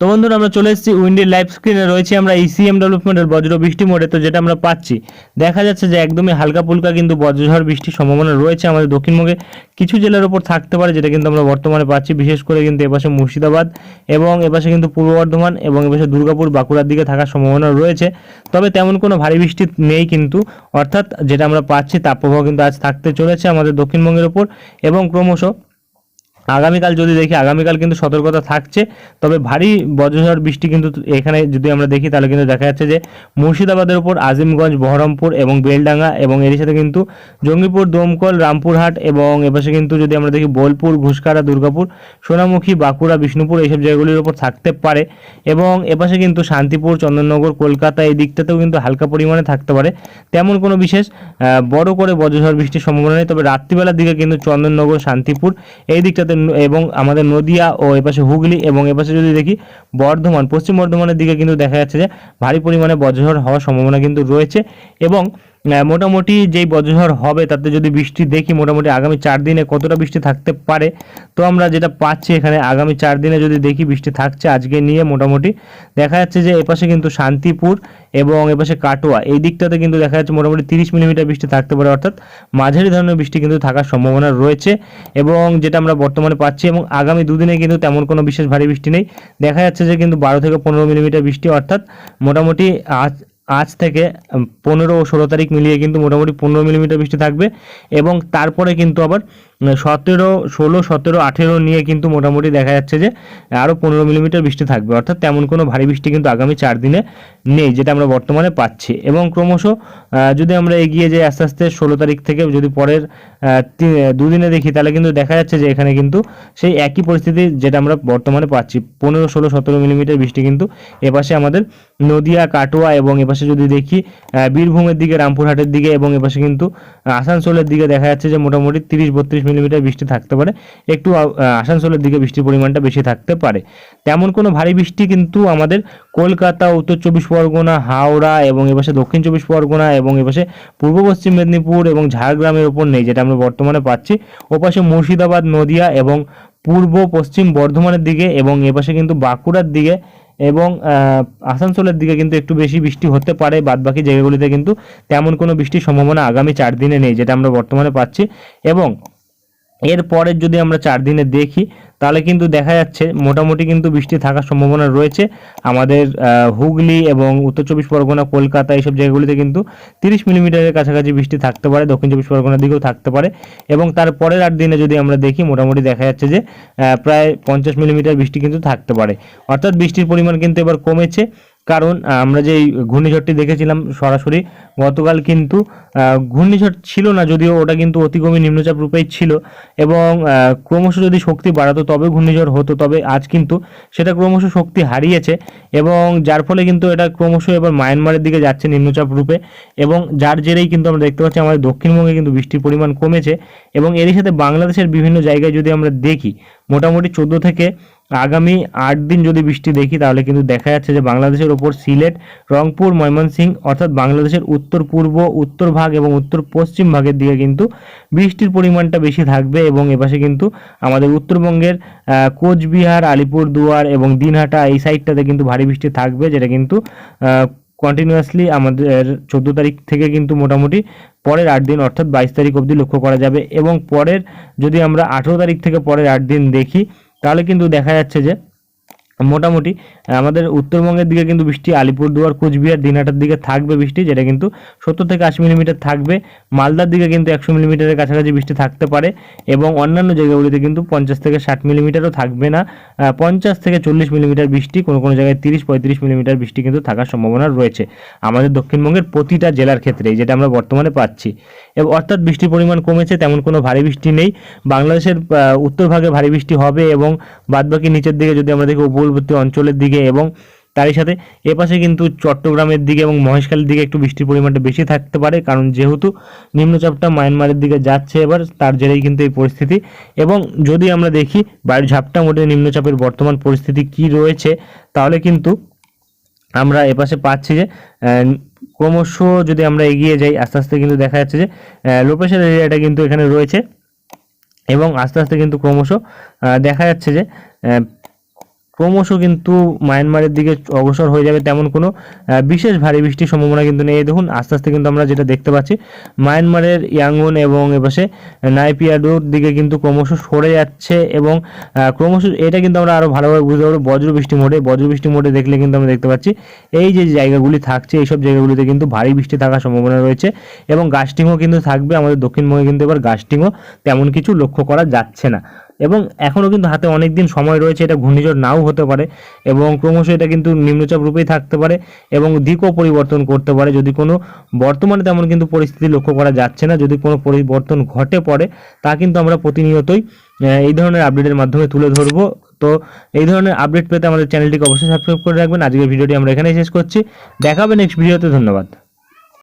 তো বন্ধুরা, আমরা চলে এসেছি উইন্ডির লাইভ স্ক্রিনে। রয়েছে আমরা ইসিএম ডেভেলপমেন্টের বজ্র বৃষ্টি মোডে, তো যেটা আমরা পাচ্ছি। দেখা যাচ্ছে যে একদমই হালকা ফুলকা কিন্তু বজ্রঝড় বৃষ্টির সম্ভাবনা রয়েছে আমাদের দক্ষিণবঙ্গে। কিছু জেলার উপর থাকতে পারে, যেটা কিন্তু আমরা বর্তমানে পাচ্ছি। বিশেষ করে কিন্তু এপাশে মুর্শিদাবাদ এবং এপাশে কিন্তু পূর্ব বর্ধমান এবং এপাশে দুর্গাপুর, বাঁকুড়ার দিকে থাকার সম্ভাবনা রয়েছে। তবে তেমন কোনো ভারী বৃষ্টি নেই কিন্তু, অর্থাৎ যেটা আমরা পাচ্ছি, তাপপ্রবাহ কিন্তু আজ থাকতে চলেছে আমাদের দক্ষিণবঙ্গের উপর এবং ক্রমশ আগামীকাল যদি দেখি, আগামীকাল কিন্তু সতর্কতা থাকছে, তবে ভারী বজ্রঝড় বৃষ্টি কিন্তু এখানে যদি আমরা দেখি, তাহলে কিন্তু দেখা যাচ্ছে যে মুর্শিদাবাদের উপর আজিমগঞ্জ, বহরমপুর এবং বেলডাঙ্গা এবং এর সাথে কিন্তু জঙ্গিপুর, দমকল, রামপুরহাট এবং এপাশে কিন্তু যদি আমরা দেখি বোলপুর ঘুষকারা দুর্গাপুর, সোনামুখী, বাঁকুড়া, বিষ্ণুপুর এইসব জায়গাগুলির উপর থাকতে পারে এবং এপাশে কিন্তু শান্তিপুর, চন্দননগর, কলকাতা এই দিকটাতেও কিন্তু হালকা পরিমাণে থাকতে পারে। তেমন কোনো বিশেষ বড় করে বজ্রঝড় বৃষ্টির সম্ভাবনা নেই, তবে রাত্রিবেলার দিকে কিন্তু চন্দননগর, শান্তিপুর এই দিকটাতে ন- এবং আমাদের নদিয়া ও এপাশে হুগলি এবং এপাশে যদি দেখি বর্ধমান, পশ্চিম বর্ধমানের দিকে কিন্তু দেখা যাচ্ছে যে ভারী পরিমাণে বজ্রঝড় হওয়ার সম্ভাবনা কিন্তু রয়েছে এবং মোটামুটি যেই বজ্রঝড় হবে, তাতে যদি বৃষ্টি দেখি, মোটামুটি আগামী চার দিনে কতটা বৃষ্টি থাকতে পারে? তো আমরা যেটা পাচ্ছি এখানে, আগামী চার দিনে যদি দেখি বৃষ্টি থাকছে, আজকে নিয়ে মোটামুটি দেখা যাচ্ছে যে এপাশে কিন্তু শান্তিপুর এবং এপাশে কাটোয়া, এই দিকটাতে কিন্তু দেখা যাচ্ছে মোটামুটি তিরিশ মিলিমিটার বৃষ্টি থাকতে পারে, অর্থাৎ মাঝারি ধরনের বৃষ্টি কিন্তু থাকার সম্ভাবনা রয়েছে এবং যেটা আমরা বর্তমানে পাচ্ছি এবং আগামী দুদিনে কিন্তু তেমন কোনো বিশেষ ভারী বৃষ্টি নেই। দেখা যাচ্ছে যে কিন্তু বারো থেকে পনেরো মিলিমিটার বৃষ্টি, অর্থাৎ মোটামুটি আজ থেকে পনেরো ও ষোলো তারিখ মিলিয়ে কিন্তু মোটামুটি পনেরো মিলিমিটার বৃষ্টি থাকবে এবং তারপরে কিন্তু আবার সতেরো, ষোলো, সতেরো, আঠেরো নিয়ে কিন্তু মোটামুটি দেখা যাচ্ছে যে আরও পনেরো মিলিমিটার বৃষ্টি থাকবে। অর্থাৎ তেমন কোনো ভারী বৃষ্টি কিন্তু আগামী চার দিনে নেই, যেটা আমরা বর্তমানে পাচ্ছি। এবং ক্রমশ যদি আমরা এগিয়ে যাই আস্তে আস্তে ষোলো তারিখ থেকে, যদি পরের দুদিনে দেখি, তাহলে কিন্তু দেখা যাচ্ছে যে, এখানে কিন্তু সেই একই পরিস্থিতি যেটা আমরা বর্তমানে পাচ্ছি। পনেরো, ষোলো, সতেরো মিলিমিটার বৃষ্টি কিন্তু এপাশে আমাদের নদিয়া, কাটোয়া এবং এপাশে যদি দেখি বীরভূমের দিকে, রামপুরহাটের দিকে এবং এপাশে কিন্তু আসানসোলের দিকে দেখা যাচ্ছে যে মোটামুটি তিরিশ, বত্রিশ মিলিমিটার বৃষ্টি থাকতে পারে, একটু আসানসোলের দিকে বৃষ্টির পরিমাণটা বেশি থাকতে পারে। তেমন কোনো ভারী বৃষ্টি কিন্তু আমাদের কলকাতা, উত্তর চব্বিশ পরগনা, হাওড়া এবং এপাশে দক্ষিণ চব্বিশ পরগনা এবং এপাশে পূর্ব পশ্চিম মেদিনীপুর এবং ঝাড়গ্রামের ওপর নেই, যেটা আমরা বর্তমানে পাচ্ছি। ওপাশে মুর্শিদাবাদ, নদিয়া এবং পূর্ব পশ্চিম বর্ধমানের দিকে এবং এপাশে কিন্তু বাঁকুড়ার দিকে এবং আসানসোলের দিকে কিন্তু একটু বেশি বৃষ্টি হতে পারে। বাদবাকি জায়গাগুলিতে কিন্তু তেমন কোনো বৃষ্টির সম্ভাবনা আগামী চার দিনে নেই, যেটা আমরা বর্তমানে পাচ্ছি। এবং এরপরের যদি আমরা চার দিনে দেখি, তাহলে কিন্তু দেখা যাচ্ছে মোটামুটি কিন্তু বৃষ্টি থাকার সম্ভাবনা রয়েছে। আমাদের হুগলি এবং উত্তর চব্বিশ পরগনা, কলকাতা এইসব জায়গাগুলিতে কিন্তু তিরিশ মিলিমিটারের কাছাকাছি বৃষ্টি থাকতে পারে, দক্ষিণ চব্বিশ পরগনার দিকেও থাকতে পারে। এবং তার পরের আট দিনে যদি আমরা দেখি, মোটামুটি দেখা যাচ্ছে যে প্রায় পঞ্চাশ মিলিমিটার বৃষ্টি কিন্তু থাকতে পারে। অর্থাৎ বৃষ্টির পরিমাণ কিন্তু এবার কমেছে। কারণ আমরা যে ঘূর্ণিঝড়টি দেখেছিলাম সরাসরি, গতকাল কিন্তু ঘূর্ণিঝড় ছিল না যদিও, ওটা কিন্তু অতিগমী নিম্নচাপ রূপেই ছিল এবং ক্রমশ যদি শক্তি বাড়াতো, তবে ঘূর্ণিঝড় হতো, তবে আজ কিন্তু সেটা ক্রমশ শক্তি হারিয়েছে এবং যার ফলে কিন্তু এটা ক্রমশ এবার মায়ানমারের দিকে যাচ্ছে নিম্নচাপ রূপে এবং যার জেরেই কিন্তু আমরা দেখতে পাচ্ছি আমাদের দক্ষিণবঙ্গে কিন্তু বৃষ্টির পরিমাণ কমেছে এবং এরই সাথে বাংলাদেশের বিভিন্ন জায়গায় যদি আমরা দেখি, মোটামুটি চোদ্দ থেকে আগামী আট দিন যদি বৃষ্টি দেখি, তাহলে কিন্তু দেখা যাচ্ছে যে বাংলাদেশের ওপর সিলেট, রংপুর, ময়মনসিংহ অর্থাৎ বাংলাদেশের উত্তর পূর্ব, উত্তর ভাগ এবং উত্তর পশ্চিম ভাগের দিকে কিন্তু বৃষ্টির পরিমাণটা বেশি থাকবে এবং এপাশে কিন্তু আমাদের উত্তরবঙ্গের কোচবিহার, আলিপুরদুয়ার এবং দিনহাটা এই সাইডটাতে কিন্তু ভারী বৃষ্টি থাকবে, যেটা কিন্তু কন্টিনিউয়াসলি আমাদের চোদ্দ তারিখ থেকে কিন্তু মোটামুটি পরের আট দিন অর্থাৎ বাইশ তারিখ অবধি লক্ষ্য করা যাবে এবং পরের যদি আমরা আঠেরো তারিখ থেকে পরের আট দিন দেখি তাহলে কিন্তু দেখা যাচ্ছে যে মোটামুটি, আমাদের উত্তরবঙ্গের দিকে কিন্তু বৃষ্টি, আলিপুরদুয়ার, কোচবিহার, দিনহাটার দিকে থাকবে বৃষ্টি, যেটা কিন্তু সত্তর থেকে আশি মিলিমিটার থাকবে। মালদার দিকে কিন্তু একশো মিলিমিটারের কাছাকাছি বৃষ্টি থাকতে পারে এবং অন্যান্য জায়গাগুলিতে কিন্তু পঞ্চাশ থেকে ষাট মিলিমিটারও থাকবে না। পঞ্চাশ থেকে চল্লিশ মিলিমিটার বৃষ্টি, কোনো কোনো জায়গায় তিরিশ, পঁয়ত্রিশ মিলিমিটার বৃষ্টি কিন্তু থাকার সম্ভাবনা রয়েছে। আমাদের দক্ষিণবঙ্গের প্রতিটা জেলার ক্ষেত্রে যেটা আমরা বর্তমানে পাচ্ছি। এবং, অর্থাৎ বৃষ্টির পরিমাণ কমেছে, তেমন কোনো ভারী বৃষ্টি নেই। বাংলাদেশের উত্তর ভাগে ভারী বৃষ্টি হবে এবং বাদবাকি নিচের দিকে যদি আমরা দেখি উপকূলবর্তী অঞ্চলের দিকে এবং তারই সাথে এপাশে কিন্তু চট্টগ্রামের দিকে এবং মহেশখালীর দিকে একটু বৃষ্টির পরিমাণটা বেশি থাকতে পারে, কারণ যেহেতু নিম্নচাপটা মায়ানমারের দিকে যাচ্ছে এবার, তার জেরেই কিন্তু এই পরিস্থিতি। এবং যদি আমরা দেখি বায়ুর ঝাপটা মোটে নিম্নচাপের বর্তমান পরিস্থিতি কি রয়েছে, তাহলে কিন্তু আমরা এপাশে পাচ্ছি যে ক্রমশ যদি আমরা এগিয়ে যাই, আস্তে আস্তে কিন্তু দেখা যাচ্ছে যে লো প্রেশার এরিয়াটা কিন্তু এখানে রয়েছে। এবং আস্তে আস্তে কিন্তু ক্রমশ দেখা যাচ্ছে যে ক্রমশ কিন্তু মায়ানমারের দিকে অগ্রসর হয়ে যাবে তেমন কোনো বিশেষ ভারী বৃষ্টির সম্ভাবনা কিন্তু নেই। দেখুন, আস্তে আস্তে কিন্তু আমরা যেটা দেখতে পাচ্ছি, মায়ানমারের ইয়াঙ্গুন এবং এপাশে নাইপিয়াডোর দিকে কিন্তু ক্রমশ সরে যাচ্ছে এবং ক্রমশ এটা কিন্তু আমরা আরও ভালোভাবে বুঝতে পারব বজ্র বৃষ্টি মোডে। বজ্র বৃষ্টি মোডে দেখলে কিন্তু আমরা দেখতে পাচ্ছি, এই যে জায়গাগুলি থাকছে, এইসব জায়গাগুলিতে কিন্তু ভারী বৃষ্টি থাকার সম্ভাবনা রয়েছে এবং গাস্টিংও কিন্তু থাকবে। আমাদের দক্ষিণবঙ্গে কিন্তু এবার গাস্টিংও তেমন কিছু লক্ষ্য করা যাচ্ছে না। এবং এখনও কিন্তু হাতে অনেক দিন সময় রয়েছে, এটা ঘূর্ণিঝড় নাও হতে পারে এবং ক্রমশ এটা কিন্তু নিম্নচাপ রূপেই থাকতে পারে এবং দিকও পরিবর্তন করতে পারে। যদি কোনো বর্তমানে তেমন কিন্তু পরিস্থিতি লক্ষ্য করা যাচ্ছে না, যদি কোনো পরিবর্তন ঘটে পড়ে, তা কিন্তু আমরা প্রতিনিয়তই এই ধরনের আপডেটের মাধ্যমে তুলে ধরবো। তো এই ধরনের আপডেট পেতে আমাদের চ্যানেলটিকে অবশ্যই সাবস্ক্রাইব করে রাখবেন। আজকের ভিডিওটি আমরা এখানেই শেষ করছি। দেখাবে নেক্সট ভিডিওতে ধন্যবাদ।